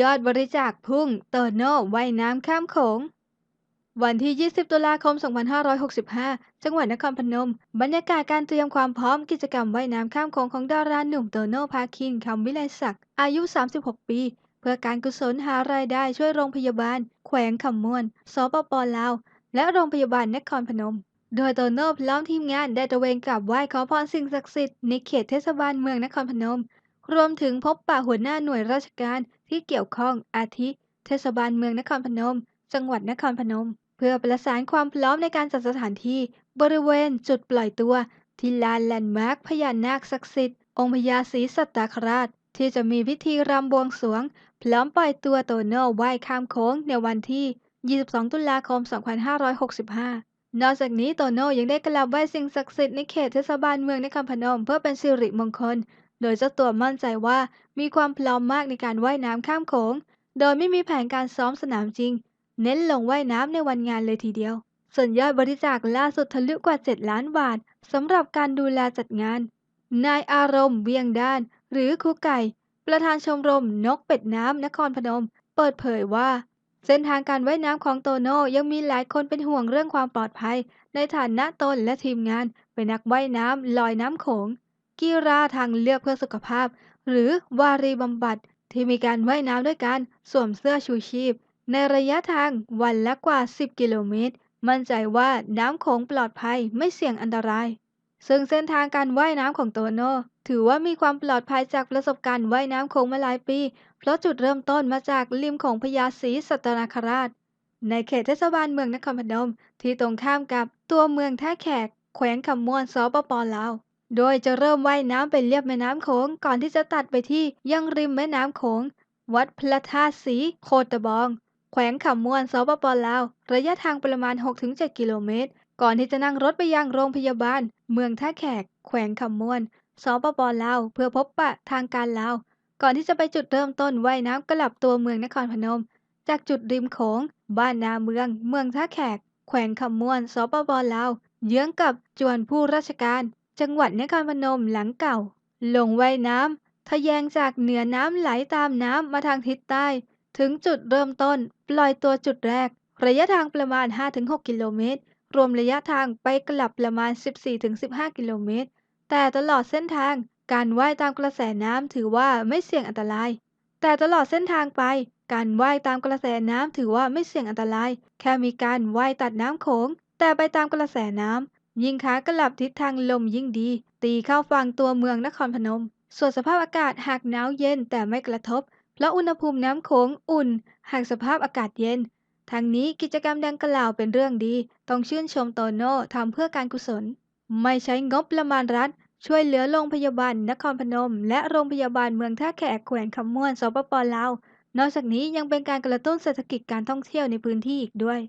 ยอดบริจาคพุ่งโตโน่ว่ายน้ำข้ามโขง วันที่ 20 ตุลาคม 2565 จังหวัดนครพนม บรรยากาศการเตรียมความพร้อมกิจกรรมว่ายน้ำข้ามโขงของดาราหนุ่มโตโน่ภาคินคำวิไลศักดิ์อายุ 36 ปี เพื่อการกุศลหารายได้ช่วยโรงพยาบาล แขวงคำม่วน สปปลาว และโรงพยาบาลนครพนมโดยโตโน่พร้อมทีมงานได้ตระเวนกราบไหว้ขอพรสิ่งศักดิ์สิทธิ์ในเขตเทศบาลเมืองนครพนม รวมถึงพบปะหัวหน้าหน่วยราชการ ที่เกี่ยวข้องอาทิ เทศบาลเมืองนครพนม จังหวัดนครพนม เพื่อประสานความพร้อมในการจัดสถานที่ บริเวณจุดปล่อยตัว ที่ลานแลนด์มาร์คพญานาคศักดิ์สิทธิ์ องค์พญาศรีสัตตาคราช ที่จะมีพิธีรำบวงสรวง พร้อมปล่อยตัวโตโน่ว่ายข้ามโค้งในวันที่ 22 ตุลาคม 2565นอกจากนี้โตโน่ยังได้กล่าวไหว้สิ่งศักดิ์สิทธิ์ในเขตเทศบาลเมืองนครพนมเพื่อเป็นสิริมงคล โดยเจ้าตัวมั่นใจว่ามีความพร้อมมากในการว่ายน้ำข้ามโขง โดยไม่มีแผนการซ้อมสนามจริง เน้นลงว่ายน้ำในวันงานเลยทีเดียว ส่วนยอดบริจาคล่าสุดทะลุกว่า 7 ล้านบาทสำหรับการดูแลจัดงาน นายอารมณ์เวียงด้าน หรือครูไก่ ประธานชมรมนกเป็ดน้ำนครพนม เปิดเผยว่า เส้นทางการว่ายน้ำของโตโน่ยังมีหลายคนเป็นห่วงเรื่องความปลอดภัย ในฐานะตนและทีมงานเป็นนักว่ายน้ำลอยน้ำโขง กีฬาทางเลือกเพื่อสุขภาพ หรือวารีบำบัด ที่มีการว่ายน้ำด้วยการสวมเสื้อชูชีพ ในระยะทางวันละกว่า 10 กิโลเมตร มั่นใจว่าน้ำโขงปลอดภัยไม่เสี่ยงอันตราย ซึ่งเส้นทางการว่ายน้ำของโตโน่ถือว่ามีความปลอดภัยจากประสบการณ์ว่ายน้ำโขงมาหลายปี เพราะจุดเริ่มต้นมาจากริมของพญาศรีสัตนาคราช ในเขตเทศบาลเมืองนครพนมที่ตรงข้ามกับตัวเมืองท่าแขกแขวงคำม่วนสปปลาว โดยจะเริ่มว่ายน้ำไปเลียบแม่น้ำโขงก่อนที่จะตัดไปที่ยังริมแม่น้ำโขง วัดพระธาตุสีโคตะบอง แขวงคำมวนสปปลาว ระยะทางประมาณ 6-7 กิโลเมตร ก่อนที่จะนั่งรถไปยังโรงพยาบาล เมืองท่าแขก แขวงคำมวนสปปลาว เพื่อพบปะทางการลาว ก่อนที่จะไปจุดเริ่มต้นว่ายน้ำกลับตัวเมืองนครพนม จากจุดริมโขง บ้านนาเมือง เมืองท่าแขก แขวงคำมวนสปปลาว เยื้องกับจวนผู้ราชการ จังหวัดนครพนมหลังเก่า ลงว่ายน้ำทะแยงจากเหนือน้ำไหลตามน้ำมาทางทิศใต้ ถึงจุดเริ่มต้น ปล่อยตัวจุดแรก ระยะทางประมาณ 5-6 กิโลเมตร รวมระยะทางไปกลับประมาณ 14-15 กิโลเมตร แต่ตลอดเส้นทางการว่ายตามกระแสน้ำถือว่าไม่เสี่ยงอันตราย แต่ตลอดเส้นทางไป การว่ายตามกระแสน้ำถือว่าไม่เสี่ยงอันตราย แค่มีการว่ายตัดน้ำโขง แต่ไปตามกระแสน้ำ ยิ่งขากลับทิศทางลมยิ่งดี ตีเข้าฝั่งตัวเมืองนครพนม ส่วนสภาพอากาศหากหนาวเย็นแต่ไม่กระทบ เพราะอุณหภูมิน้ำโขงอุ่น หากสภาพอากาศเย็นทางนี้กิจกรรมดังกล่าวเป็นเรื่องดี ต้องชื่นชมโตโน่ทำเพื่อการกุศล ไม่ใช้งบประมาณรัฐ ช่วยเหลือโรงพยาบาลนครพนม และโรงพยาบาลเมืองท่าแขกแขวงคำม่วนสปปลาว นอกจากนี้ยังเป็นการกระตุ้นเศรษฐกิจการท่องเที่ยวในพื้นที่อีกด้วย